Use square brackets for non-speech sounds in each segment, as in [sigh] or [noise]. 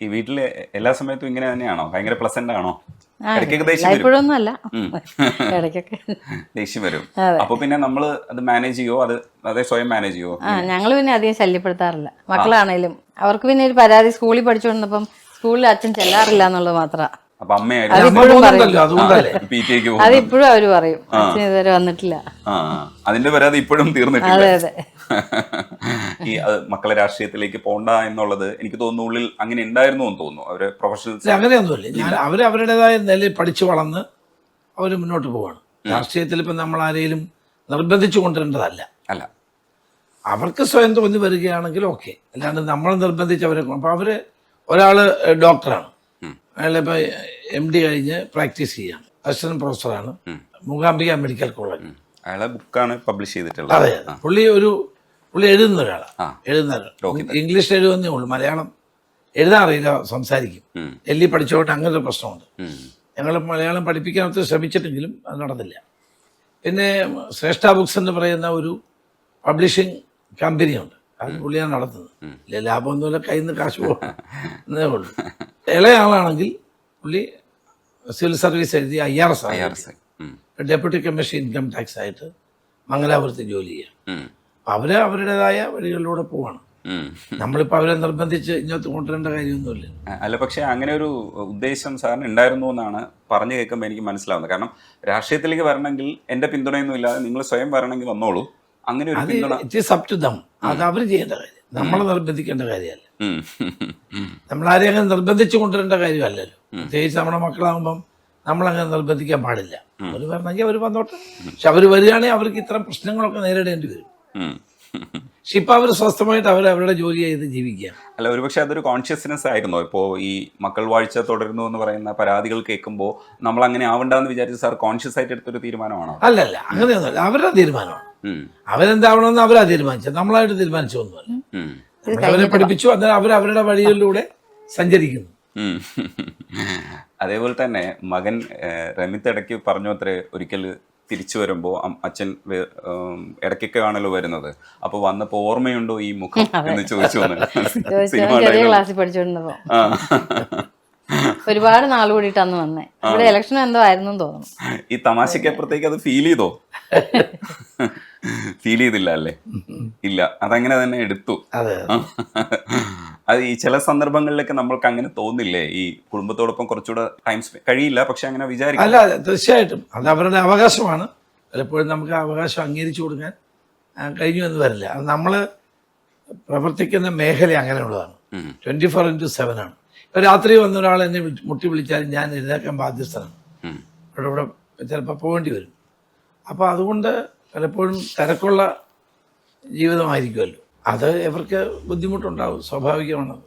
ഈ വീട്ടിൽ എല്ലാ സമയത്തും ഇങ്ങനെ തന്നെയാണോ? ഭയങ്കര പ്ലസന്റ് ആണോ? ഇടയ്ക്കൊക്കെ ദേഷ്യം വരും. അല്ല. ഇടയ്ക്കൊക്കെ. [laughs] ദേഷ്യം വരും. അപ്പൊ പിന്നെ നമ്മൾ അത് മാനേജ് ചെയ്യോ അത് അതേ സ്വയം മാനേജ് ചെയ്യോ ആ ഞങ്ങൾ പിന്നെ അധികം ശല്യപ്പെടുത്താറില്ല. മക്കളാണേലും. അവർക്ക് പിന്നെ ഒരു പരാതി സ്കൂളിൽ പഠിച്ചുകൊണ്ടിരുന്നപ്പം സ്കൂളിൽ അച്ഛൻ ചെല്ലാറില്ല എന്നുള്ളത് മാത്രമാണ് അപ്പൊ അത് അമ്മയായിരുന്നു അമ്മ ഇപ്പോഴും പോകുന്നുണ്ടല്ലോ അതുകൊണ്ടല്ലേ? പി ടി എക്ക് അത് പോകും അവർ പറയും. അച്ഛൻ ഇതുവരെ വന്നിട്ടില്ല. ആ അതിന്റെ പരാതി ഇപ്പോഴും തീർന്നിട്ടില്ല. ഈ അത് മക്കളെ രാഷ്ട്രീയത്തിലേക്ക് പോണ്ട എന്നുള്ളത് എനിക്ക് തോന്നുന്നു ഉള്ളിൽ അങ്ങനെ ഉണ്ടായിരുന്നു എന്ന് തോന്നുന്നു. അവർ പ്രൊഫഷണൽ അങ്ങനെയൊന്നുമില്ല. ഞാൻ അവർ അവരുടേതായ നിലയിൽ പഠിച്ചു വളർന്ന് അവർ മുന്നോട്ട് പോവാണ്. രാഷ്ട്രീയത്തിൽ ഇപ്പം നമ്മൾ ആരെയും നിർബന്ധിച്ചു കൊണ്ടുവരേണ്ടതല്ല. അല്ല. അവർക്ക് സ്വയം തോന്നി വരികയാണെങ്കിൽ ഓക്കെ. അല്ലാണ്ട് നമ്മൾ നിർബന്ധിച്ച് അവരെ അപ്പോൾ അവർ ഒരാൾ ഡോക്ടറാണ്. അയാളിപ്പോൾ എം ഡി കഴിഞ്ഞ് പ്രാക്ടീസ് ചെയ്യാം. അസിസ്റ്റന്റ് പ്രൊഫസറാണ് മൂകാംബിക മെഡിക്കൽ കോളേജ് അയാളെ ബുക്കാണ് പബ്ലിഷ് ചെയ്തിട്ടുള്ളത്. അതെ പുള്ളി ഒരു പുള്ളി എഴുതുന്ന ഒരാളാണ് എഴുതുന്ന ഇംഗ്ലീഷ് എഴുതുന്നേ ഉള്ളൂ. മലയാളം എഴുതാൻ അറിയില്ല സംസാരിക്കും. എല്ലി പഠിച്ചോട്ട് അങ്ങനെ ഒരു പ്രശ്നമുണ്ട്. ഞങ്ങൾ മലയാളം പഠിപ്പിക്കാനത്ത് ശ്രമിച്ചിട്ടെങ്കിലും അത് നടന്നില്ല. പിന്നെ ശ്രേഷ്ഠ ബുക്സ് എന്ന് പറയുന്ന ഒരു പബ്ലിഷിംഗ് കമ്പനിയുണ്ട് അത് പുള്ളിയാണ് നടത്തുന്നത്. ലാഭമൊന്നുമില്ല കയ്യിൽ നിന്ന് കാശ് പോകും [laughs] എന്നേ ഉള്ളൂ. ഇളയ ആളാണെങ്കിൽ പുള്ളി സിവിൽ സർവീസ് എഴുതി I R S I R S deputy commission income tax ആയിട്ട് മംഗലാപുരത്ത് ജോലി ചെയ്യാം. അവർ അവരുടേതായ വഴികളിലൂടെ പോവാണ്. നമ്മളിപ്പോ അവരെ നിർബന്ധിച്ച് ഇങ്ങോട്ട് കൊണ്ടുവരേണ്ട കാര്യമൊന്നുമില്ല. അല്ല പക്ഷെ അങ്ങനെ ഒരു ഉദ്ദേശം സാറിന് ഉണ്ടായിരുന്നു എന്നാണ് പറഞ്ഞു കേൾക്കുമ്പോൾ എനിക്ക് മനസ്സിലാവുന്നത്. കാരണം രാഷ്ട്രീയത്തിലേക്ക് വരണമെങ്കിൽ എന്റെ പിന്തുണയൊന്നും ഇല്ലാതെ നിങ്ങൾ സ്വയം വരണമെങ്കിൽ വന്നോളൂ. അങ്ങനെ ഒരു പിന്തുണ ഈസ് ടു ദം അത് അവർ ചെയ്യേണ്ട കാര്യം. നമ്മൾ നിർബന്ധിക്കേണ്ട കാര്യമല്ല. ആരെയും അങ്ങനെ നിർബന്ധിച്ചു കൊണ്ടുവരേണ്ട കാര്യമല്ലല്ലോ. പ്രത്യേകിച്ച് നമ്മുടെ മക്കളാകുമ്പം നമ്മളങ്ങനെ നിർബന്ധിക്കാൻ പാടില്ല. അവർ വരണമെങ്കിൽ അവർ വന്നോട്ടെ. പക്ഷെ അവർ വരികയാണെങ്കിൽ അവർക്ക് ഇത്തരം പ്രശ്നങ്ങളൊക്കെ നേരിടേണ്ടി വരും. പക്ഷെ ഇപ്പൊ അവർ സ്വസ്ഥമായിട്ട് അവർ അവരുടെ ജോലി ചെയ്ത് ജീവിക്കുക. അല്ല ഒരുപക്ഷെ അതൊരു കോൺഷ്യസ്നെസ് ആയിരുന്നോ? ഇപ്പോ ഈ മക്കൾ വാഴ്ച തുടരുന്നു എന്ന് പറയുന്ന പരാതികൾ കേൾക്കുമ്പോൾ നമ്മൾ അങ്ങനെ ആവണ്ടെന്ന് വിചാരിച്ച് സാർ കോൺഷ്യസ് ആയിട്ട് എടുത്തൊരു തീരുമാനമാണോ? അല്ലല്ല അങ്ങനെയൊന്നുമല്ല. അവരുടെ തീരുമാനമാണ്. അവരെന്താവണമെന്ന് അവരാ തീരുമാനിച്ചത്. നമ്മളായിട്ട് തീരുമാനിച്ചൊന്നുമല്ല അവരെ പഠിപ്പിച്ചു അന്നേരം അവർ അവരുടെ വഴികളിലൂടെ സഞ്ചരിക്കുന്നു. അതേപോലെ തന്നെ മകൻ റമിത്ത് ഇടയ്ക്ക് പറഞ്ഞു അത്രേ ഒരിക്കൽ തിരിച്ചു വരുമ്പോൾ അച്ഛൻ ഇടയ്ക്കൊക്കെ ആണല്ലോ വരുന്നത്. അപ്പൊ വന്നപ്പോ ഓർമ്മയുണ്ടോ ഈ മുഖം എന്ന്. ചോദിച്ചു സിനിമ ഒരുപാട് നാൾ കൂടിയിട്ട് അന്ന് വന്നേ. ഇവിടെ ഇലക്ഷൻ എന്തോ ആയിരുന്നു തോന്നുന്നു. ഈ തമാശക്ക് അപ്പുറത്തേക്ക് അത് ഫീൽ ചെയ്തോ? ഫീൽ ചെയ്തില്ല അല്ലേ? ഇല്ല അതങ്ങനെ തന്നെ എടുത്തു. അതെ അത്. ഈ ചില സന്ദർഭങ്ങളിലൊക്കെ നമ്മൾക്ക് അങ്ങനെ തോന്നില്ലേ? ഈ കുടുംബത്തോടൊപ്പം കുറച്ചുകൂടെ ടൈം കഴിയില്ല പക്ഷെ അങ്ങനെ വിചാരിക്കും. അല്ല തീർച്ചയായിട്ടും. അത് അവരുടെ അവകാശമാണ്. പലപ്പോഴും നമുക്ക് ആ അവകാശം അംഗീകരിച്ചു കൊടുക്കാൻ കഴിഞ്ഞു എന്ന് വരില്ല. അത് നമ്മൾ പ്രവർത്തിക്കുന്ന മേഖല അങ്ങനെയുള്ളതാണ്. Twenty twenty four into seven ആണ്. രാത്രി വന്ന ഒരാൾ എന്നെ മുട്ടി വിളിച്ചാൽ ഞാൻ എഴുന്നേക്കാൻ ബാധ്യസ്ഥനാണ്. അവിടെ ഇവിടെ ഇവിടെ ചിലപ്പോൾ പോകേണ്ടി വരും. അപ്പോൾ അതുകൊണ്ട് പലപ്പോഴും തിരക്കുള്ള ജീവിതമായിരിക്കുമല്ലോ. അത് ഇവർക്ക് ബുദ്ധിമുട്ടുണ്ടാവും സ്വാഭാവികമാണ്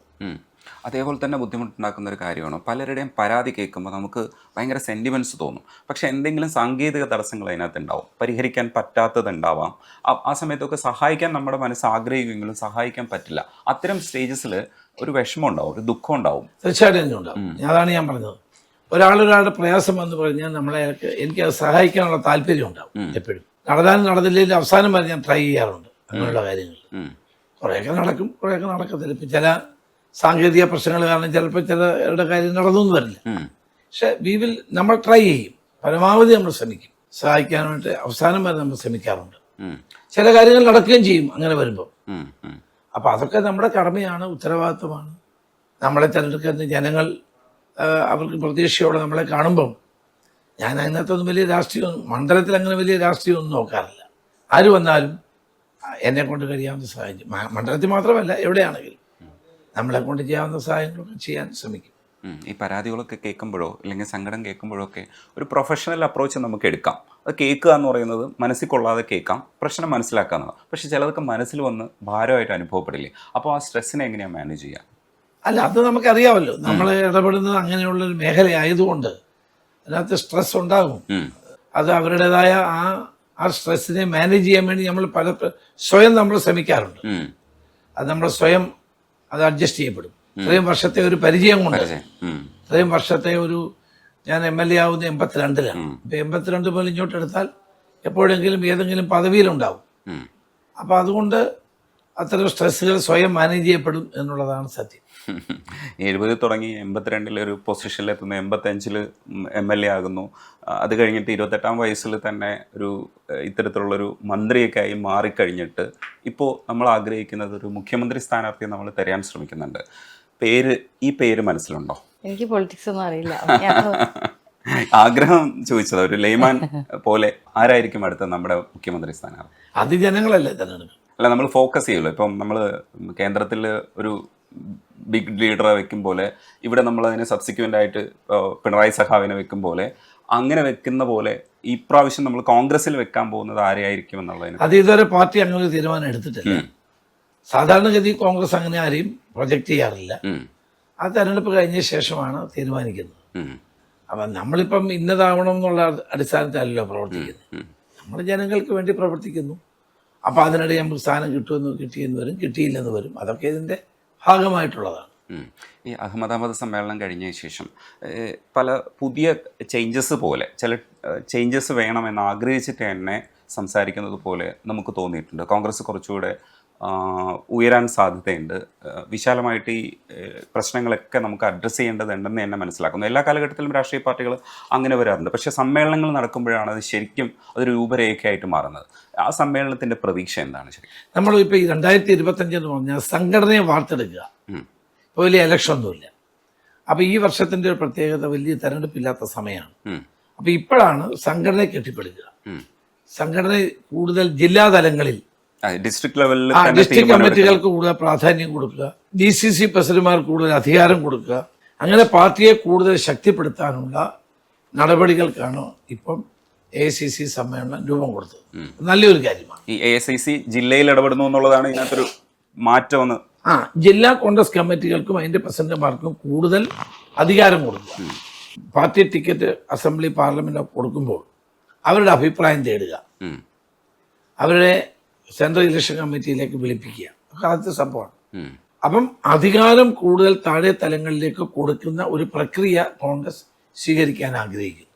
അതേപോലെ തന്നെ ബുദ്ധിമുട്ടുണ്ടാക്കുന്ന ഒരു കാര്യമാണ്. പലരുടെയും പരാതി കേൾക്കുമ്പോൾ നമുക്ക് ഭയങ്കര സെന്റിമെന്റ്സ് തോന്നും. പക്ഷെ എന്തെങ്കിലും സാങ്കേതിക തടസ്സങ്ങൾ അതിനകത്ത് ഉണ്ടാവും പരിഹരിക്കാൻ പറ്റാത്തത് ഉണ്ടാവാം ആ- ആ സമയത്തൊക്കെ സഹായിക്കാൻ നമ്മുടെ മനസ്സ് ആഗ്രഹിക്കുമെങ്കിലും സഹായിക്കാൻ പറ്റില്ല. അത്തരം സ്റ്റേജസിൽ ഒരു വിഷമം ഉണ്ടാവും ഒരു ദുഃഖം ഉണ്ടാവും. തീർച്ചയായിട്ടും ഉണ്ടാവും അതാണ് ഞാൻ പറഞ്ഞത്. ഒരാളൊരാളുടെ പ്രയാസം എന്ന് പറഞ്ഞാൽ നമ്മളെ എനിക്ക് അത് സഹായിക്കാനുള്ള താല്പര്യം ഉണ്ടാവും എപ്പോഴും. നടന്നാലും നടന്നില്ലെങ്കിൽ അവസാനം വരെ ഞാൻ ട്രൈ ചെയ്യാറുണ്ട് അങ്ങനെയുള്ള കാര്യങ്ങൾ. കുറേയൊക്കെ നടക്കും കുറേയൊക്കെ നടക്കത്തില്ല. ഇപ്പം ചില സാങ്കേതിക പ്രശ്നങ്ങൾ കാരണം ചിലപ്പോൾ ചിലരുടെ കാര്യം നടന്നു എന്ന് വരില്ല. പക്ഷെ വി വിൽ നമ്മൾ ട്രൈ ചെയ്യും. പരമാവധി നമ്മൾ ശ്രമിക്കും. സഹായിക്കാനായിട്ട് അവസാനം വരെ നമ്മൾ ശ്രമിക്കാറുണ്ട്. ചില കാര്യങ്ങൾ നടക്കുകയും ചെയ്യും അങ്ങനെ വരുമ്പോൾ. അപ്പോൾ അതൊക്കെ നമ്മുടെ കടമയാണ് ഉത്തരവാദിത്വമാണ് നമ്മളെ തിരഞ്ഞെടുക്കുന്ന ജനങ്ങൾ അവർക്ക് പ്രതീക്ഷയോടെ നമ്മളെ കാണുമ്പം ഞാൻ അതിനകത്തൊന്നും വലിയ രാഷ്ട്രീയം മണ്ഡലത്തിൽ അങ്ങനെ വലിയ രാഷ്ട്രീയമൊന്നും നോക്കാറില്ല ആര് വന്നാലും എന്നെ കൊണ്ട് കഴിയാവുന്ന സഹായം മണ്ഡലത്തിൽ മാത്രമല്ല എവിടെയാണെങ്കിലും നമ്മളെ കൊണ്ട് ചെയ്യാവുന്ന സഹായങ്ങളൊക്കെ ചെയ്യാൻ ശ്രമിക്കും. ഈ പരാതികളൊക്കെ കേൾക്കുമ്പോഴോ അല്ലെങ്കിൽ സങ്കടം കേൾക്കുമ്പോഴോ ഒക്കെ ഒരു പ്രൊഫഷണൽ അപ്രോച്ച് നമുക്ക് എടുക്കാം. അത് കേൾക്കുക എന്ന് പറയുന്നത് മനസ്സിൽ കൊള്ളാതെ കേൾക്കാം പ്രശ്നം മനസ്സിലാക്കാവുന്നതാണ് പക്ഷെ ചിലതൊക്കെ മനസ്സിൽ വന്ന് ഭാരമായിട്ട് അനുഭവപ്പെടില്ലേ? അപ്പോൾ ആ സ്ട്രെസ്സിനെ എങ്ങനെയാണ് മാനേജ് ചെയ്യുക? അല്ല അത് നമുക്കറിയാമല്ലോ. നമ്മൾ ഇടപെടുന്നത് അങ്ങനെയുള്ള ഒരു മേഖലയായതുകൊണ്ട് അതിനകത്ത് സ്ട്രെസ് ഉണ്ടാകും. അത് അവരുടേതായ ആ ആ സ്ട്രെസ്സിനെ മാനേജ് ചെയ്യാൻ വേണ്ടി നമ്മൾ പല സ്വയം നമ്മൾ ശ്രമിക്കാറുണ്ട്. അത് നമ്മൾ സ്വയം അത് അഡ്ജസ്റ്റ് ചെയ്യപ്പെടും. ഇത്രയും വർഷത്തെ ഒരു പരിചയം. കൊണ്ട് ഇത്രയും വർഷത്തെ ഒരു ഞാൻ എം എൽ എ ആവുന്ന എൺപത്തിരണ്ടിലാണ്. ഇപ്പം എൺപത്തിരണ്ട് മുതൽ ഇങ്ങോട്ട് എടുത്താൽ എപ്പോഴെങ്കിലും ഏതെങ്കിലും പദവിയിലുണ്ടാവും. അപ്പൊ അതുകൊണ്ട് അത്തരം സ്ട്രെസ്സുകൾ സ്വയം മാനേജ് ചെയ്യപ്പെടും എന്നുള്ളതാണ് സത്യം. [laughs] എഴുപതിൽ തുടങ്ങി എൺപത്തിരണ്ടിൽ ഒരു പൊസിഷനിലെത്തുന്നു എൺപത്തഞ്ചിൽ എം എൽ എ ആകുന്നു. അത് കഴിഞ്ഞിട്ട് ഇരുപത്തെട്ടാം വയസ്സിൽ തന്നെ ഒരു ഇത്തരത്തിലുള്ളൊരു മന്ത്രിയൊക്കെ ആയി മാറിക്കഴിഞ്ഞിട്ട് ഇപ്പോൾ നമ്മൾ ആഗ്രഹിക്കുന്നത് ഒരു മുഖ്യമന്ത്രി സ്ഥാനാർത്ഥിയെ നമ്മൾ തരാൻ ശ്രമിക്കുന്നുണ്ട്. പേര് ഈ പേര് മനസ്സിലുണ്ടോ? എനിക്ക് പൊളിറ്റിക്സ് ഒന്നും അറിയില്ല. [laughs] ആഗ്രഹം ചോദിച്ചത്. ഒരു ലേമാൻ പോലെ ആരായിരിക്കും അടുത്ത നമ്മുടെ മുഖ്യമന്ത്രി സ്ഥാനാർത്ഥി? അത് ജനങ്ങളല്ലേ തിരഞ്ഞെടുക്കും അല്ല നമ്മൾ ഫോക്കസ് ചെയ്യുമല്ലോ ഇപ്പം നമ്മൾ കേന്ദ്രത്തിൽ ഒരു ബിഗ് ലീഡറെ വെക്കും പോലെ ഇവിടെ നമ്മൾ അതിനെ സബ്സിക്വന്റ് ആയിട്ട് പിണറായി സഖാവിനെ വെക്കും പോലെ അങ്ങനെ വെക്കുന്ന പോലെ ഈ പ്രാവശ്യം നമ്മൾ കോൺഗ്രസിൽ വെക്കാൻ പോകുന്നത് ആരെയായിരിക്കും എന്നുള്ളതിന് അത് ഇതുവരെ പാർട്ടി അങ്ങനെ തീരുമാനം എടുത്തിട്ടില്ല. സാധാരണഗതി കോൺഗ്രസ് അങ്ങനെ ആരെയും പ്രൊജക്റ്റ് ചെയ്യാറില്ല. ആ തെരഞ്ഞെടുപ്പ് കഴിഞ്ഞ ശേഷമാണ് തീരുമാനിക്കുന്നത്. അപ്പൊ നമ്മളിപ്പം ഇന്നതാവണം എന്നുള്ള അടിസ്ഥാനത്തിലല്ലോ പ്രവർത്തിക്കുന്നത്. നമ്മൾ ജനങ്ങൾക്ക് വേണ്ടി പ്രവർത്തിക്കുന്നു. അപ്പോൾ അതിനിടെ നമുക്ക് സ്ഥാനം കിട്ടുമെന്ന് കിട്ടിയെന്ന് വരും കിട്ടിയില്ലെന്ന് വരും. അതൊക്കെ ഇതിന്റെ ഭാഗമായിട്ടുള്ളതാണ്. ഈ അഹമ്മദാബാദ് സമ്മേളനം കഴിഞ്ഞ ശേഷം പല പുതിയ ചേഞ്ചസ് പോലെ ചില ചേഞ്ചസ് വേണമെന്ന് ആഗ്രഹിച്ചിട്ട് തന്നെ സംസാരിക്കുന്നത് പോലെ നമുക്ക് തോന്നിയിട്ടുണ്ട്. കോൺഗ്രസ് കുറച്ചുകൂടെ ഉയരാൻ സാധ്യതയുണ്ട്. വിശാലമായിട്ട് ഈ പ്രശ്നങ്ങളൊക്കെ നമുക്ക് അഡ്രസ്സ് ചെയ്യേണ്ടതുണ്ടെന്ന് തന്നെ മനസ്സിലാക്കുന്നു. എല്ലാ കാലഘട്ടത്തിലും രാഷ്ട്രീയ പാർട്ടികൾ അങ്ങനെ വരാറുണ്ട്. പക്ഷേ സമ്മേളനങ്ങൾ നടക്കുമ്പോഴാണ് അത് ശരിക്കും അതൊരു രൂപരേഖയായിട്ട് മാറുന്നത്. ആ സമ്മേളനത്തിന്റെ പ്രതീക്ഷ എന്താണ് ശരി? നമ്മളിപ്പോൾ ഈ രണ്ടായിരത്തി ഇരുപത്തഞ്ച് എന്ന് പറഞ്ഞാൽ സംഘടനയെ വാർത്തെടുക്കുക. ഇപ്പോൾ വലിയ ഇലക്ഷൻ ഒന്നുമില്ല. അപ്പോൾ ഈ വർഷത്തിന്റെ ഒരു പ്രത്യേകത വലിയ തെരഞ്ഞെടുപ്പില്ലാത്ത സമയമാണ്. അപ്പോൾ ഇപ്പോഴാണ് സംഘടനയെ കെട്ടിപ്പടുക്കുക. സംഘടന കൂടുതൽ ജില്ലാ തലങ്ങളിൽ ഡിസ്ട്രിക്ട് ലെവലിൽ ഡിസ്ട്രിക്ട് കമ്മിറ്റികൾക്ക് കൂടുതൽ പ്രാധാന്യം കൊടുക്കുക. ഡി സി സി പ്രസിഡന്റുമാർക്ക് കൂടുതൽ അധികാരം കൊടുക്കുക. അങ്ങനെ പാർട്ടിയെ കൂടുതൽ ശക്തിപ്പെടുത്താനുള്ള നടപടികൾക്കാണ് ഇപ്പം എ സി സി സമ്മേളനം രൂപം കൊടുത്തത്. നല്ലൊരു കാര്യമാണ്. ഈ എ സി സി ജില്ലയിൽ ഇടപെടുന്നു എന്നുള്ളതാണ് ഇതിനകത്തൊരു മാറ്റമെന്ന് ആ ജില്ലാ കോൺഗ്രസ് കമ്മിറ്റികൾക്കും അതിന്റെ പ്രസിഡന്റുമാർക്കും കൂടുതൽ അധികാരം കൊടുക്കുക. പാർട്ടി ടിക്കറ്റ് അസംബ്ലി പാർലമെന്റ് കൊടുക്കുമ്പോൾ അവരുടെ അഭിപ്രായം തേടുക. അവരുടെ സെൻട്രൽ ഇലക്ഷൻ കമ്മിറ്റിയിലേക്ക് വിളിപ്പിക്കുക. ആദ്യത്തെ സംഭവമാണ്. അപ്പം അധികാരം കൂടുതൽ താഴെ തലങ്ങളിലേക്ക് കൊടുക്കുന്ന ഒരു പ്രക്രിയ കോൺഗ്രസ് സ്വീകരിക്കാൻ ആഗ്രഹിക്കുന്നു.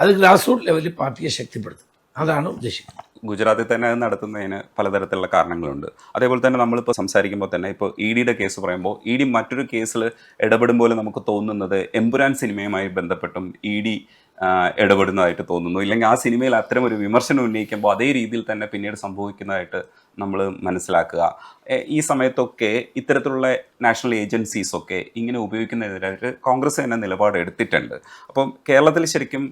അത് ഗ്രാസ് റൂട്ട് ലെവലിൽ പാർട്ടിയെ ശക്തിപ്പെടുത്തും. അതാണ് ഉദ്ദേശിക്കുന്നത്. ഗുജറാത്തിൽ തന്നെ അത് നടത്തുന്നതിന് പലതരത്തിലുള്ള കാരണങ്ങളുണ്ട്. അതേപോലെ തന്നെ നമ്മളിപ്പോൾ സംസാരിക്കുമ്പോൾ തന്നെ ഇപ്പോൾ ഇ ഡിയുടെ കേസ് പറയുമ്പോൾ ഇ ഡി മറ്റൊരു കേസിൽ ഇടപെടും പോലെ നമുക്ക് തോന്നുന്നത് എമ്പുരാൻ സിനിമയുമായി ബന്ധപ്പെട്ടും ഇ ഡി ഇടപെടുന്നതായിട്ട് തോന്നുന്നു. ഇല്ലെങ്കിൽ ആ സിനിമയിൽ അത്തരം ഒരു വിമർശനം ഉന്നയിക്കുമ്പോൾ അതേ രീതിയിൽ തന്നെ പിന്നീട് സംഭവിക്കുന്നതായിട്ട് നമ്മൾ മനസ്സിലാക്കുക. ഈ സമയത്തൊക്കെ ഇത്തരത്തിലുള്ള നാഷണൽ ഏജൻസീസ് ഒക്കെ ഇങ്ങനെ ഉപയോഗിക്കുന്നതിനെതിരായിട്ട് കോൺഗ്രസ് തന്നെ നിലപാട് എടുത്തിട്ടുണ്ട് അപ്പം കേരളത്തിൽ ശരിക്കും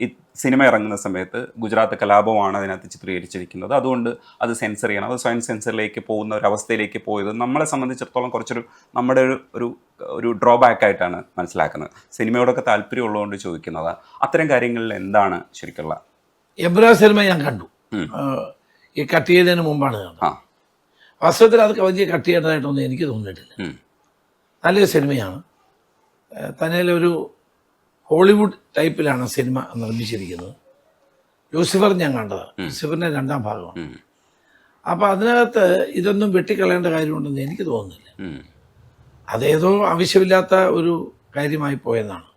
ഈ സിനിമ ഇറങ്ങുന്ന സമയത്ത് ഗുജറാത്ത് കലാപമാണ് അതിനകത്ത് ചിത്രീകരിച്ചിരിക്കുന്നത്. അതുകൊണ്ട് അത് സെൻസർ ചെയ്യണം. അത് സ്വയം സെൻസറിലേക്ക് പോകുന്ന ഒരു അവസ്ഥയിലേക്ക് പോയത് നമ്മളെ സംബന്ധിച്ചിടത്തോളം കുറച്ചൊരു നമ്മുടെ ഒരു ഒരു ഒരു ഡ്രോബാക്ക് ആയിട്ടാണ് മനസ്സിലാക്കുന്നത്. സിനിമയോടൊക്കെ താല്പര്യമുള്ളതുകൊണ്ട് ചോദിക്കുന്നത്. അത്തരം കാര്യങ്ങളിൽ എന്താണ് ശരിക്കുള്ള? എബ്രാ സിനിമ ഞാൻ കണ്ടു. ഈ കട്ട് ചെയ്തതിന് മുമ്പാണ് കണ്ടത്. വാസ്തവത്തിൽ അത് വലിയ കട്ട് ചെയ്യേണ്ടതായിട്ടൊന്നും എനിക്ക് തോന്നിയിട്ടില്ല. നല്ലൊരു സിനിമയാണ്. തന്നെ ഒരു ഹോളിവുഡ് ടൈപ്പിലാണ് സിനിമ നിർമ്മിച്ചിരിക്കുന്നത്. ലൂസിഫർ ഞാൻ കണ്ടത്. ലൂസിഫറിന്റെ രണ്ടാം ഭാഗമാണ്. അപ്പോൾ അതിനകത്ത് ഇതൊന്നും വെട്ടിക്കളയേണ്ട കാര്യമുണ്ടെന്ന് എനിക്ക് തോന്നുന്നില്ല. അതേതോ ആവശ്യമില്ലാത്ത ഒരു കാര്യമായി പോയെന്നാണ്.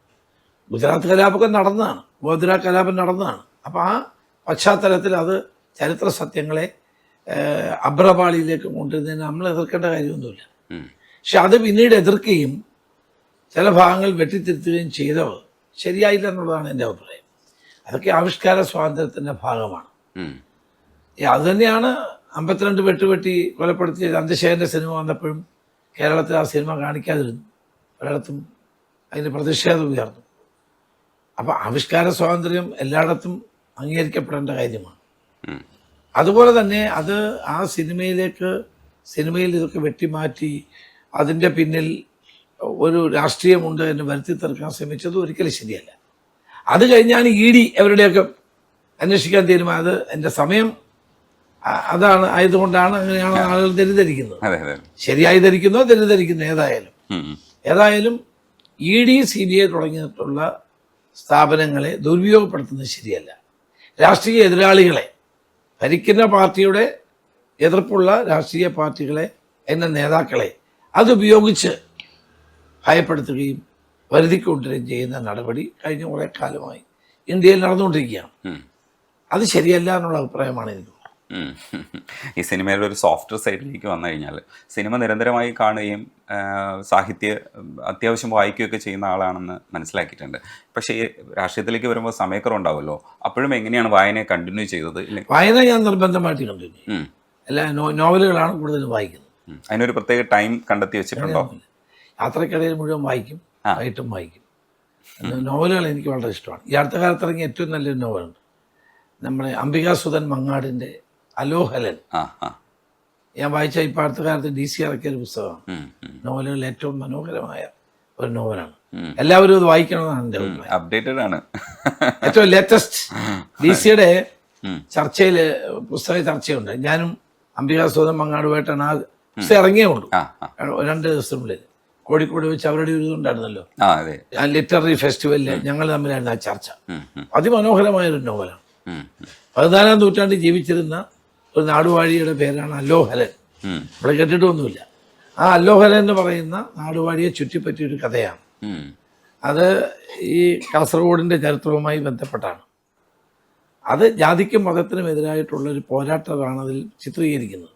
ഗുജറാത്ത് കലാപൊക്കെ നടന്നതാണ്. ഗോദ്ര കലാപം നടന്നതാണ്. അപ്പോൾ ആ പശ്ചാത്തലത്തിൽ അത് ചരിത്ര സത്യങ്ങളെ അബ്രപാളിയിലേക്ക് കൊണ്ടുവരുന്നതിന് നമ്മൾ എതിർക്കേണ്ട കാര്യമൊന്നുമില്ല. പക്ഷെ അത് പിന്നീട് എതിർക്കുകയും ചില ഭാഗങ്ങൾ വെട്ടിത്തിരുത്തുകയും ചെയ്തത് ശരിയായില്ല എന്നുള്ളതാണ് എന്റെ അഭിപ്രായം. അതൊക്കെ ആവിഷ്കാര സ്വാതന്ത്ര്യത്തിന്റെ ഭാഗമാണ്. അതുതന്നെയാണ് അമ്പത്തിരണ്ട് വെട്ടുവെട്ടി കൊലപ്പെടുത്തിയ ചന്ദ്രശേഖരന്റെ സിനിമ വന്നപ്പോഴും കേരളത്തിൽ ആ സിനിമ കാണിക്കാതിരുന്നു. പലയിടത്തും അതിന് പ്രതിഷേധം ഉയർന്നു. അപ്പോൾ ആവിഷ്കാര സ്വാതന്ത്ര്യം എല്ലായിടത്തും അംഗീകരിക്കപ്പെടേണ്ട കാര്യമാണ്. അതുപോലെ തന്നെ അത് ആ സിനിമയിലേക്ക് സിനിമയിൽ ഇതൊക്കെ വെട്ടിമാറ്റി അതിന്റെ പിന്നിൽ ഒരു രാഷ്ട്രീയമുണ്ട് എന്ന് വരുത്തി തീർക്കാൻ ശ്രമിച്ചത് ഒരിക്കലും ശരിയല്ല. അത് കഴിഞ്ഞാണ് ഇ ഡി അവരുടെയൊക്കെ അന്വേഷിക്കാൻ തീരുമാനം. അത് എന്റെ സമയം അതാണ് ആയതുകൊണ്ടാണ് അങ്ങനെയാണ് ആളുകൾ തെറ്റിദ്ധരിക്കുന്നത്. ശരിയായി ധരിക്കുന്നോ തെറ്റിദ്ധരിക്കുന്നു ഏതായാലും. ഏതായാലും E D C B I തുടങ്ങിയിട്ടുള്ള സ്ഥാപനങ്ങളെ ദുരുപയോഗപ്പെടുത്തുന്നത് ശരിയല്ല. രാഷ്ട്രീയ എതിരാളികളെ ഭരിക്കുന്ന പാർട്ടിയുടെ എതിർപ്പുള്ള രാഷ്ട്രീയ പാർട്ടികളെ എന്ന നേതാക്കളെ അതുപയോഗിച്ച് ഭയപ്പെടുത്തുകയും വരുതിക്കൊണ്ടുവരികയും ചെയ്യുന്ന നടപടി കഴിഞ്ഞ കുറേ കാലമായി ഇന്ത്യയിൽ നടന്നുകൊണ്ടിരിക്കുകയാണ്. അത് ശരിയല്ല എന്നുള്ള അഭിപ്രായമാണ് എനിക്ക്. ഈ സിനിമയുടെ ഒരു സോഫ്റ്റ്വെയർ സൈഡിലേക്ക് വന്നു കഴിഞ്ഞാൽ സിനിമ നിരന്തരമായി കാണുകയും സാഹിത്യ അത്യാവശ്യം വായിക്കുകയൊക്കെ ചെയ്യുന്ന ആളാണെന്ന് മനസ്സിലാക്കിയിട്ടുണ്ട്. പക്ഷേ ഈ രാഷ്ട്രീയത്തിലേക്ക് വരുമ്പോൾ സമയക്കുറവ് ഉണ്ടാവുമല്ലോ. അപ്പോഴും എങ്ങനെയാണ് വായനയെ കണ്ടിന്യൂ ചെയ്തത്? വായന ഞാൻ നിർബന്ധമായിട്ട് കണ്ടിന്യൂ അല്ല. എല്ലാ നോവലുകളാണ് കൂടുതലും വായിക്കുന്നത്. അതിനൊരു പ്രത്യേക ടൈം കണ്ടെത്തി വെച്ചിട്ടുണ്ടോ? യാത്രക്കിടയിൽ മുഴുവൻ വായിക്കും. വൈകിട്ടും വായിക്കും. നോവലുകൾ എനിക്ക് വളരെ ഇഷ്ടമാണ്. ഈ അടുത്ത കാലത്ത് ഇറങ്ങിയ ഏറ്റവും നല്ലൊരു നോവലുണ്ട്. നമ്മുടെ അംബികാസുധൻ മങ്ങാടിന്റെ അലോഹലൻ. ഞാൻ വായിച്ച ഇപ്പോൾ അടുത്ത കാലത്ത് ഡി സി ഇറക്കിയ ഒരു പുസ്തകമാണ്. നോവലുകളിൽ ഏറ്റവും മനോഹരമായ ഒരു നോവലാണ്. എല്ലാവരും ഇത് വായിക്കണമെന്നാണ് എന്റെ അഭിപ്രായം. അപ്ഡേറ്റഡ് ആണ്. ഏറ്റവും ലേറ്റസ്റ്റ് [laughs] ഡി സിയുടെ. ചർച്ചയിൽ പുസ്തക ചർച്ചയുണ്ട്. ഞാനും അംബികാസുധൻ മങ്ങാടുമായിട്ടാണ് ആ പുസ്തകം ഇറങ്ങിയേ ഉള്ളൂ. രണ്ട് ദിവസത്തിനുള്ളിൽ കോഴിക്കോട് വെച്ച് അവരുടെ ഒരു ഇതുണ്ടായിരുന്നല്ലോ. ആ ലിറ്റററി ഫെസ്റ്റിവലിൽ ഞങ്ങൾ തമ്മിലായിരുന്നു ആ ചർച്ച. അതിമനോഹരമായൊരു ഉം, അതിമനോഹരമായ ഒരു നോവലാണ് പതിനാലാം നൂറ്റാണ്ടിൽ ജീവിച്ചിരുന്ന ഒരു നാടുവാഴിയുടെ പേരാണ് അല്ലോഹലൻ ഇവിടെ കേട്ടിട്ടൊന്നുമില്ല. ആ അല്ലോഹലൻ എന്ന് പറയുന്ന നാടുവാഴിയെ ചുറ്റിപ്പറ്റിയൊരു കഥയാണ്. അത് ഈ കാസർഗോഡിന്റെ ചരിത്രവുമായി ബന്ധപ്പെട്ടാണ്. അത് ജാതിക്കും മതത്തിനും എതിരായിട്ടുള്ള ഒരു പോരാട്ടമാണ് അതിൽ ചിത്രീകരിക്കുന്നത്.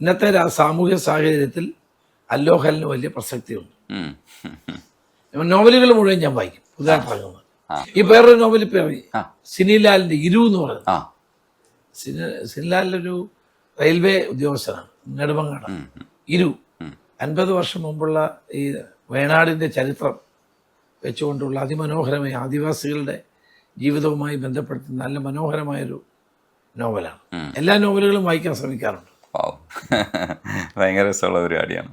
ഇന്നത്തെ സാമൂഹ്യ സാഹചര്യത്തിൽ അല്ലോഹലിന് വലിയ പ്രസക്തിയുണ്ട്. നോവലുകൾ മുഴുവൻ ഞാൻ വായിക്കും. പുതുതായിട്ട് ഇറങ്ങുന്നത് ഈ വേറൊരു നോവൽ പേര് സിനിലാലിന്റെ. ഇരു എന്ന് പറയുന്നത്. സിനിലാലിന്റെ സിനി സിനിലാലിലൊരു റെയിൽവേ ഉദ്യോഗസ്ഥനാണ്. നെടുമങ്ങാട് ഇരു. അൻപത് വർഷം മുമ്പുള്ള ഈ വയനാടിന്റെ ചരിത്രം വെച്ചുകൊണ്ടുള്ള അതിമനോഹരമായ ആദിവാസികളുടെ ജീവിതവുമായി ബന്ധപ്പെടുത്തി നല്ല മനോഹരമായൊരു നോവലാണ്. എല്ലാ നോവലുകളും വായിക്കാൻ ശ്രമിക്കാറുണ്ട്. വാവ് [laughs] ഭയങ്കര രസമുള്ള പരിപാടിയാണ്.